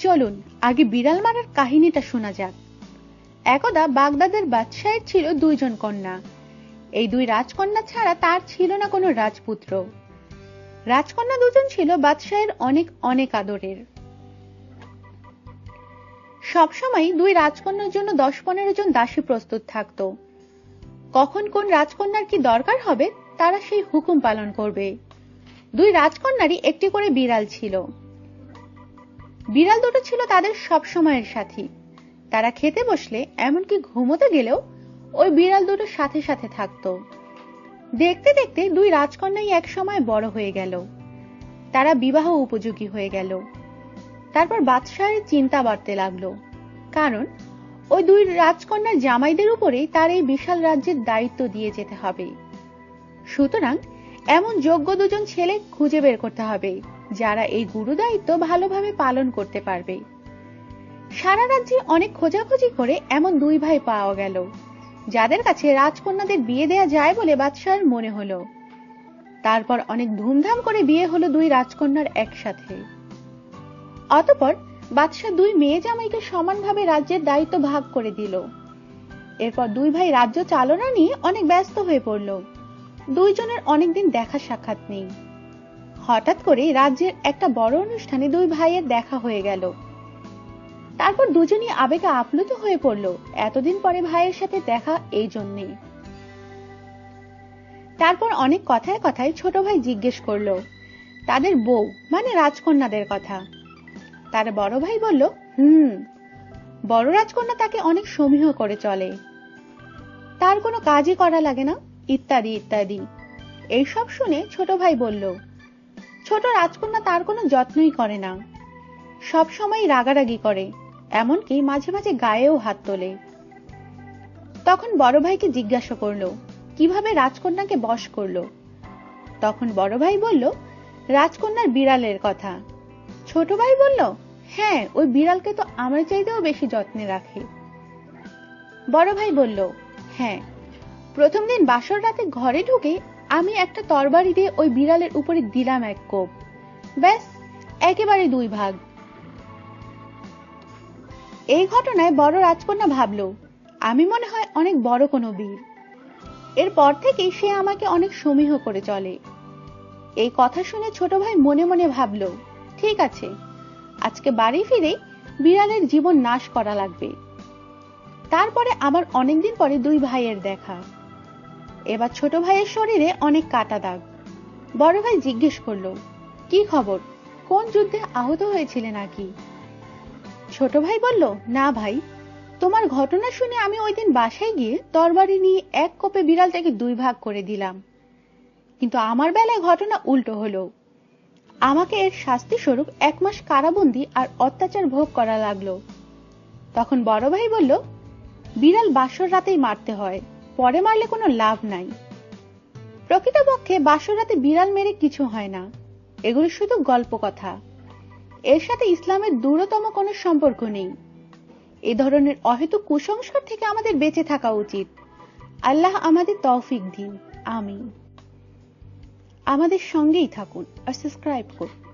চলুন, আগে বিড়াল মারার কাহিনীটা শোনা যাক। একদা বাগদাদের বাদশাহের ছিল দুইজন কন্যা। এই দুই রাজকন্যা ছাড়া তার ছিল না কোনো রাজপুত্র। রাজকন্যা দুজন ছিল বাদশাহের অনেক অনেক আদরের। সব সবসময় দুই রাজকন্যার জন্য দশ পনেরো জন দাসী প্রস্তুত থাকত। কখন কোন রাজকন্যার কি দরকার হবে, তারা সেই হুকুম পালন করবে। দুই রাজকন্যারই একটি করে বিড়াল ছিল। বিড়াল দুটো ছিল তাদের সব সময়ের সাথী। তারা খেতে বসলে এমনকি ঘুমোতে গেলেও ওই বিড়াল দুটো সাথে সাথে থাকত। দেখতে দেখতে দুই রাজকন্যাই এক সময় বড় হয়ে গেল। তারা বিবাহ উপযোগী হয়ে গেল। তারপর বাদশাহের চিন্তা বাড়তে লাগল। কারণ ওই দুই রাজকন্যার জামাইদের উপরেই তার এই বিশাল রাজ্যের দায়িত্ব দিয়ে যেতে হবে। সুতরাং এমন যোগ্য দুজন ছেলে খুঁজে বের করতে হবে। যারা এই গুরু দায়িত্ব ভালোভাবে পালন করতে পারবে। সারা রাজ্যে অনেক খোঁজাখুঁজি করে এমন দুই ভাই পাওয়া গেল, যাদের কাছে রাজকন্যাদের বিয়ে দেয়া যায় বলে বাদশাহর মনে হলো। তারপর অনেক ধুমধাম করে বিয়ে হলো দুই রাজকন্যার একসাথে। অতপর বাদশাহ দুই মেয়ে জামাইকে সমানভাবে রাজ্যের দায়িত্ব ভাগ করে দিল। এরপর দুই ভাই রাজ্য চালনা নিয়ে অনেক ব্যস্ত হয়ে পড়ল। দুইজনের অনেকদিন দেখা সাক্ষাৎ নেই। হঠাৎ করে রাজ্যের একটা বড় অনুষ্ঠানে দুই ভাইয়ের দেখা হয়ে গেল। তারপর দুজনই আবেগে আপ্লুত হয়ে পড়ল। এতদিন পরে ভাইয়ের সাথে দেখা এই জন্যে। তারপর অনেক কথায় কথায় ছোট ভাই জিজ্ঞেস করল, তাদের বউ মানে রাজকন্যাদের কথা? তার বড় ভাই বলল, হুম, বড় রাজকন্যা তাকে অনেক সমীহ করে চলে। তার কোনো কাজই করা লাগে না, ইত্যাদি ইত্যাদি। এইসব শুনে ছোট ভাই বলল ছোট রাজকন্যা তার কোনো যত্নই করে না। সব সময় রাগারাগি করে, এমনকি মাঝে মাঝে গায়েও হাত তোলে। তখন বড় ভাইকে জিজ্ঞাসা করল, কীভাবে রাজকন্যাকে বশ করল? তখন বড় ভাই বলল, রাজকন্যার বিড়ালের কথা। ছোট ভাই বলল হ্যাঁ ওই বিড়ালকে তো আমার চাইতেও বেশি যত্নে রাখে। বড় ভাই বলল হ্যাঁ প্রথম দিন বাসর রাতে ঘরে ঢুকে আমি একটা তরবারি দিয়ে ওই বিড়ালের উপরে দিলাম এক কোপ। ব্যাস, একেবারে দুই ভাগ। এই ঘটনায় বড় রাজকন্যা ভাবল, আমি মনে হয় অনেক বড় কোনো বীর। এরপর থেকে সে আমাকে অনেক সমীহ করে চলে। এই কথা শুনে ছোট ভাই মনে মনে ভাবল, ঠিক আছে, আজকে বাড়ি ফিরে বিড়ালের জীবন নাশ করা লাগবে। তারপরে আবার অনেকদিন পরে দুই ভাইয়ের দেখা। এবার ছোট ভাইয়ের শরীরে অনেক কাটা দাগ। বড় ভাই জিজ্ঞেস করল, কি খবর? কোন যুদ্ধে আহত হয়েছিলে নাকি? ছোট ভাই বলল, না ভাই। তোমার ঘটনা শুনে আমি ওই দিন বাসায় গিয়ে তরবারি নিয়ে এক কোপে বিড়ালটাকে দুই ভাগ করে দিলাম। কিন্তু আমার বেলায় ঘটনা উল্টো হলো। আমাকে এর শাস্তি স্বরূপ এক মাস কারাবন্দি আর অত্যাচার ভোগ করা লাগল। তখন বড় ভাই বলল, বিড়াল বাসর রাতেই মারতে হয়। পরে মারলে কোনো লাভ নাই। প্রকৃতপক্ষে বাসর রাতে বিড়াল মেরে কিছু হয় না। এগুলো শুধু গল্প কথা। এর সাথে ইসলামের দূরতম কোনো সম্পর্ক নেই। এ ধরনের অহেতুক কুসংস্কার থেকে আমাদের বেঁচে থাকা উচিত। আল্লাহ আমাদের তৌফিক দিন। আমি আমাদের সঙ্গেই থাকুন আর সাবস্ক্রাইব করুন।